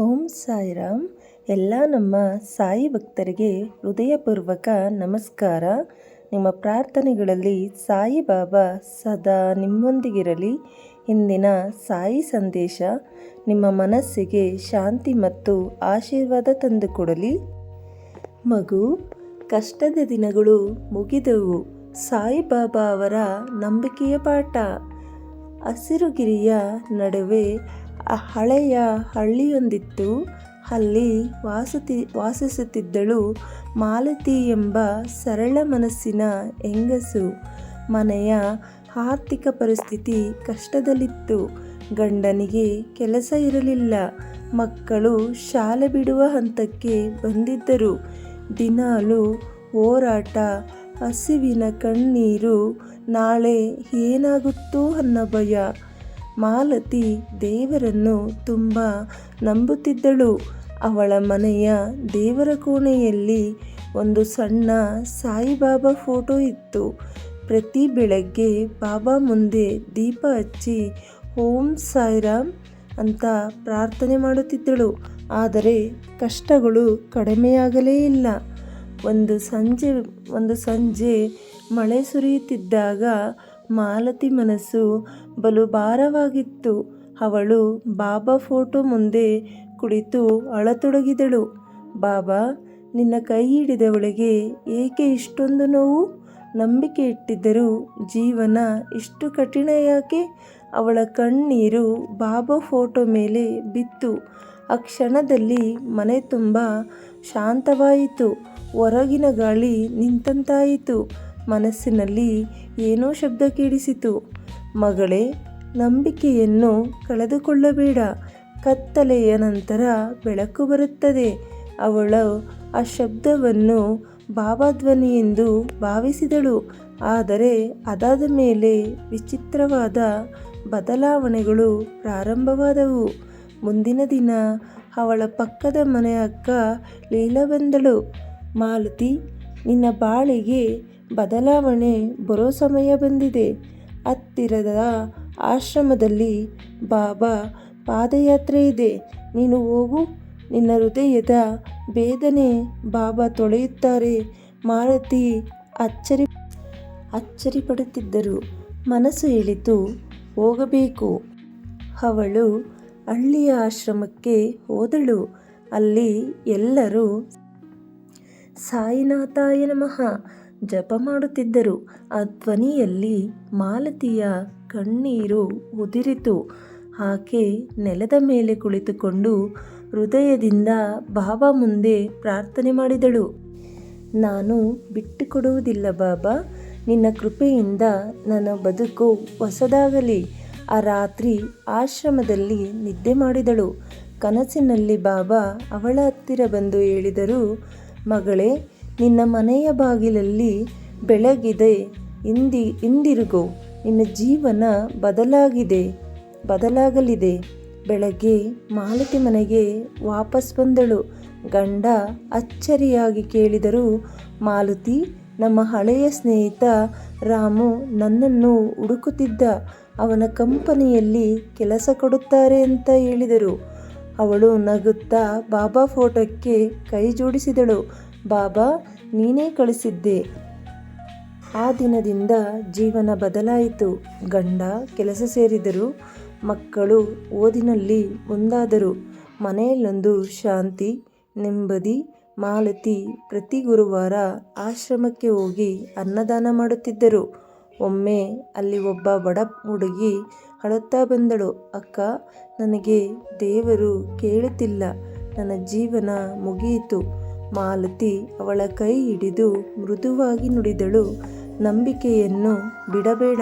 ಓಂ ಸಾಯಿರಾಮ್. ಎಲ್ಲ ನಮ್ಮ ಸಾಯಿ ಭಕ್ತರಿಗೆ ಹೃದಯಪೂರ್ವಕ ನಮಸ್ಕಾರ. ನಿಮ್ಮ ಪ್ರಾರ್ಥನೆಗಳಲ್ಲಿ ಸಾಯಿ ಬಾಬಾ ಸದಾ ನಿಮ್ಮೊಂದಿಗಿರಲಿ. ಇಂದಿನ ಸಾಯಿ ಸಂದೇಶ, ನಿಮ್ಮ ಮನಸ್ಸಿಗೆ ಶಾಂತಿ ಮತ್ತು ಆಶೀರ್ವಾದ ತಂದುಕೊಡಲಿ ಮಗು, ಕಷ್ಟದ ದಿನಗಳು ಮುಗಿದವು. ಸಾಯಿಬಾಬಾ ಅವರ ನಂಬಿಕೆಯ ಪಾಠ. ಹಸಿರುಗಿರಿಯ ನಡುವೆ ಆ ಹಳೆಯ ಹಳ್ಳಿಯೊಂದಿತ್ತು. ಅಲ್ಲಿ ವಾಸತಿ, ವಾಸಿಸುತ್ತಿದ್ದಳು ಮಾಲತಿ ಎಂಬ ಸರಳ ಮನಸ್ಸಿನ ಹೆಂಗಸು. ಮನೆಯ ಆರ್ಥಿಕ ಪರಿಸ್ಥಿತಿ ಕಷ್ಟದಲ್ಲಿತ್ತು. ಗಂಡನಿಗೆ ಕೆಲಸ ಇರಲಿಲ್ಲ. ಮಕ್ಕಳು ಶಾಲೆ ಬಿಡುವ ಹಂತಕ್ಕೆ ಬಂದಿದ್ದರು. ದಿನಾಲು ಹೋರಾಟ, ಹಸಿವಿನ ಕಣ್ಣೀರು, ನಾಳೆ ಏನಾಗುತ್ತೋ ಅನ್ನೋ ಭಯ. ಮಾಲತಿ ದೇವರನ್ನು ತುಂಬ ನಂಬುತ್ತಿದ್ದಳು. ಅವಳ ಮನೆಯ ದೇವರ ಕೋಣೆಯಲ್ಲಿ ಒಂದು ಸಣ್ಣ ಸಾಯಿಬಾಬಾ ಫೋಟೋ ಇತ್ತು. ಪ್ರತಿ ಬೆಳಗ್ಗೆ ಬಾಬಾ ಮುಂದೆ ದೀಪ ಹಚ್ಚಿ, ಓಂ ಸಾಯಿರಾಮ್ ಅಂತ ಪ್ರಾರ್ಥನೆ ಮಾಡುತ್ತಿದ್ದಳು. ಆದರೆ ಕಷ್ಟಗಳು ಕಡಿಮೆಯಾಗಲೇ ಇಲ್ಲ. ಒಂದು ಸಂಜೆ ಒಂದು ಸಂಜೆ ಮಳೆ ಸುರಿಯುತ್ತಿದ್ದಾಗ ಮಾಲತಿ ಮನಸ್ಸು ಬಲು ಭಾರವಾಗಿತ್ತು ಅವಳು ಬಾಬಾ ಫೋಟೋ ಮುಂದೆ ಕುಳಿತು ಅಳತೊಡಗಿದಳು. ಬಾಬಾ, ನಿನ್ನ ಕೈ ಹಿಡಿದವಳಿಗೆ ಏಕೆ ಇಷ್ಟೊಂದು ನೋವು? ನಂಬಿಕೆ ಇಟ್ಟಿದ್ದರೂ ಜೀವನ ಇಷ್ಟು ಕಠಿಣ ಯಾಕೆ? ಅವಳ ಕಣ್ಣೀರು ಬಾಬಾ ಫೋಟೋ ಮೇಲೆ ಬಿತ್ತು. ಆ ಕ್ಷಣದಲ್ಲಿ ಮನೆ ತುಂಬ ಶಾಂತವಾಯಿತು. ಹೊರಗಿನ ಗಾಳಿ ನಿಂತಂತಾಯಿತು. ಮನಸ್ಸಿನಲ್ಲಿ ಏನೋ ಶಬ್ದ ಕೇಳಿಸಿತು. ಮಗಳೇ, ನಂಬಿಕೆಯನ್ನು ಕಳೆದುಕೊಳ್ಳಬೇಡ. ಕತ್ತಲೆಯ ನಂತರ ಬೆಳಕು ಬರುತ್ತದೆ. ಅವಳು ಆ ಶಬ್ದವನ್ನು ಭಾವಧ್ವನಿ ಎಂದು ಭಾವಿಸಿದಳು. ಆದರೆ ಅದಾದ ಮೇಲೆ ವಿಚಿತ್ರವಾದ ಬದಲಾವಣೆಗಳು ಪ್ರಾರಂಭವಾದವು. ಮುಂದಿನ ದಿನ ಅವಳ ಪಕ್ಕದ ಮನೆ ಅಕ್ಕ ಲೀಲಾ ಬಂದಳು ಮಾಲತಿ, ನಿನ್ನ ಬಾಳಿಗೆ ಬದಲಾವಣೆ ಬರೋ ಸಮಯ ಬಂದಿದೆ. ಹತ್ತಿರದ ಆಶ್ರಮದಲ್ಲಿ ಬಾಬಾ ಪಾದಯಾತ್ರೆ ಇದೆ. ನೀನು ಹೋಗು. ನಿನ್ನ ಹೃದಯದ ಬೇದನೆ ಬಾಬಾ ತೊಳೆಯುತ್ತಾರೆ. ಮಾರುತಿ ಅಚ್ಚರಿ ಅಚ್ಚರಿ ಪಡುತ್ತಿದ್ದರು ಮನಸ್ಸು ಹೇಳಿತು ಹೋಗಬೇಕು. ಅವಳು ಹಳ್ಳಿಯ ಆಶ್ರಮಕ್ಕೆ ಹೋದಳು. ಅಲ್ಲಿ ಎಲ್ಲರೂ ಸಾಯಿನಾಥಾಯ ನಮಃ. ಜಪ ಮಾಡುತ್ತಿದ್ದರು. ಆ ಧ್ವನಿಯಲ್ಲಿ ಮಾಲತಿಯ ಕಣ್ಣೀರು ಉದಿರಿತು. ಆಕೆ ನೆಲದ ಮೇಲೆ ಕುಳಿತುಕೊಂಡು ಹೃದಯದಿಂದ ಬಾಬಾ ಮುಂದೆ ಪ್ರಾರ್ಥನೆ ಮಾಡಿದಳು. ನಾನು ಬಿಟ್ಟುಕೊಡುವುದಿಲ್ಲ ಬಾಬಾ. ನಿನ್ನ ಕೃಪೆಯಿಂದ ನನ್ನ ಬದುಕು ಹೊಸದಾಗಲಿ. ಆ ರಾತ್ರಿ ಆಶ್ರಮದಲ್ಲಿ ನಿದ್ದೆ ಮಾಡಿದಳು. ಕನಸಿನಲ್ಲಿ ಬಾಬಾ ಅವಳ ಹತ್ತಿರ ಬಂದು ಹೇಳಿದರು, ಮಗಳೇ ನಿನ್ನ ಮನೆಯ ಬಾಗಿಲಲ್ಲಿ ಬೆಳಗಿದೆ. ಇಂದಿ ಹಿಂದಿರುಗು ನಿನ್ನ ಜೀವನ ಬದಲಾಗಿದೆ, ಬದಲಾಗಲಿದೆ. ಬೆಳಗ್ಗೆ ಮಾಲತಿ ಮನೆಗೆ ವಾಪಸ್ ಬಂದಳು. ಗಂಡ ಅಚ್ಚರಿಯಾಗಿ ಕೇಳಿದರು, ಮಾಲತಿ, ನಮ್ಮ ಹಳೆಯ ಸ್ನೇಹಿತ ರಾಮು ನನ್ನನ್ನು ಹುಡುಕುತ್ತಿದ್ದ. ಅವನ ಕಂಪನಿಯಲ್ಲಿ ಕೆಲಸ ಕೊಡುತ್ತಾರೆ ಅಂತ ಹೇಳಿದರು. ಅವಳು ನಗುತ್ತಾ ಬಾಬಾ ಫೋಟೋಕ್ಕೆ ಕೈ ಜೋಡಿಸಿದಳು. ಬಾಬಾ, ನೀನೇ ಕಳಿಸಿದ್ದೆ. ಆ ದಿನದಿಂದ ಜೀವನ ಬದಲಾಯಿತು. ಗಂಡ ಕೆಲಸ ಸೇರಿದರು. ಮಕ್ಕಳು ಓದಿನಲ್ಲಿ ಮುಂದಾದರು. ಮನೆಯಲ್ಲೊಂದು ಶಾಂತಿ, ನೆಮ್ಮದಿ, ಮಾಲತಿ ಪ್ರತಿ ಗುರುವಾರ ಆಶ್ರಮಕ್ಕೆ ಹೋಗಿ ಅನ್ನದಾನ ಮಾಡುತ್ತಿದ್ದರು. ಒಮ್ಮೆ ಅಲ್ಲಿ ಒಬ್ಬ ಬಡ ಹುಡುಗಿ ಅಳುತ್ತಾ ಬಂದಳು. ಅಕ್ಕ, ನನಗೆ ದೇವರು ಕೇಳುತ್ತಿಲ್ಲ. ನನ್ನ ಜೀವನ ಮುಗಿಯಿತು. ಮಾಲತಿ ಅವಳ ಕೈ ಹಿಡಿದು ಮೃದುವಾಗಿ ನುಡಿದಳು. ನಂಬಿಕೆಯನ್ನು ಬಿಡಬೇಡ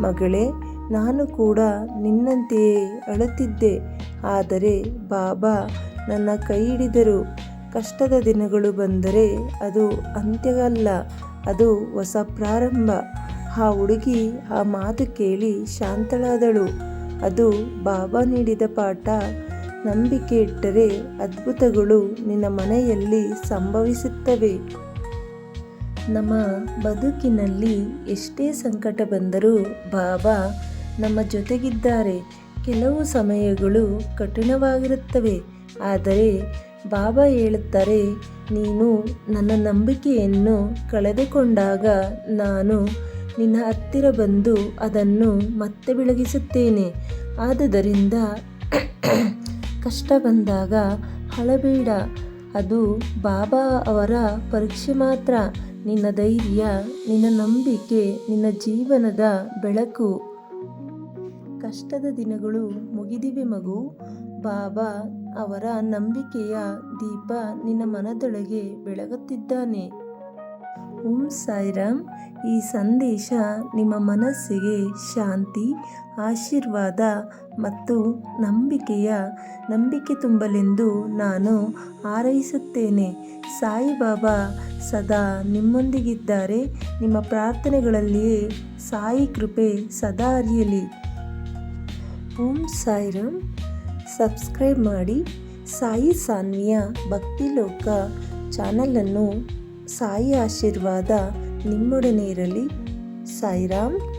ಮಗಳೇ, ನಾನು ಕೂಡ ನಿನ್ನಂತೆಯೇ ಅಳುತ್ತಿದ್ದೆ. ಆದರೆ ಬಾಬಾ ನನ್ನ ಕೈ ಹಿಡಿದರು. ಕಷ್ಟದ ದಿನಗಳು ಬಂದರೆ ಅದು ಅಂತ್ಯವಲ್ಲ, ಅದು ಹೊಸ ಪ್ರಾರಂಭ. ಆ ಹುಡುಗಿ ಆ ಮಾತು ಕೇಳಿ ಶಾಂತಳಾದಳು. ಅದು ಬಾಬಾ ನೀಡಿದ ಪಾಠ ನಂಬಿಕೆ ಇಟ್ಟರೆ ಅದ್ಭುತಗಳು ನಿನ್ನ ಮನೆಯಲ್ಲಿ ಸಂಭವಿಸುತ್ತವೆ. ನಮ್ಮ ಬದುಕಿನಲ್ಲಿ ಎಷ್ಟೇ ಸಂಕಟ ಬಂದರೂ ಬಾಬಾ ನಮ್ಮ ಜೊತೆಗಿದ್ದಾರೆ. ಕೆಲವು ಸಮಯಗಳು ಕಠಿಣವಾಗಿರುತ್ತವೆ, ಆದರೆ ಬಾಬಾ ಹೇಳುತ್ತಾರೆ, ನೀನು ನನ್ನ ನಂಬಿಕೆಯನ್ನು ಕಳೆದುಕೊಂಡಾಗ ನಾನು ನಿನ್ನ ಹತ್ತಿರ ಬಂದು ಅದನ್ನು ಮತ್ತೆ ಬೆಳಗಿಸುತ್ತೇನೆ. ಆದುದರಿಂದ ಕಷ್ಟ ಬಂದಾಗ ಅಳಬೇಡ ಅದು ಬಾಬಾ ಅವರ ಪರೀಕ್ಷೆ ಮಾತ್ರ. ನಿನ್ನ ಧೈರ್ಯ, ನಿನ್ನ ನಂಬಿಕೆ, ನಿನ್ನ ಜೀವನದ ಬೆಳಕು. ಕಷ್ಟದ ದಿನಗಳು ಮುಗಿದಿವೆ ಮಗು. ಬಾಬಾ ಅವರ ನಂಬಿಕೆಯ ದೀಪ ನಿನ್ನ ಮನದೊಳಗೆ ಬೆಳಗುತ್ತಿದ್ದಾನೆ. ಓಂ ಸಾಯಿರಾಮ್. ಈ ಸಂದೇಶ ನಿಮ್ಮ ಮನಸ್ಸಿಗೆ ಶಾಂತಿ, ಆಶೀರ್ವಾದ ಮತ್ತು ನಂಬಿಕೆಯ ನಂಬಿಕೆ ತುಂಬಲೆಂದು ನಾನು ಹಾರೈಸುತ್ತೇನೆ. ಸಾಯಿಬಾಬಾ ಸದಾ ನಿಮ್ಮೊಂದಿಗಿದ್ದಾರೆ. ನಿಮ್ಮ ಪ್ರಾರ್ಥನೆಗಳಲ್ಲಿಯೇ ಸಾಯಿ ಕೃಪೆ ಸದಾ ಅರಿಯಲಿ. ಓಂ ಸಾಯಿರಾಮ್. ಸಬ್ಸ್ಕ್ರೈಬ್ ಮಾಡಿ ಸಾಯಿ ಸಾನ್ವಿಯ ಭಕ್ತಿ ಲೋಕ ಚಾನಲನ್ನು ಸಾಯಿ ಆಶೀರ್ವಾದ ನಿಮ್ಮೊಡನೆ ಇರಲಿ. ಸಾಯಿರಾಮ್.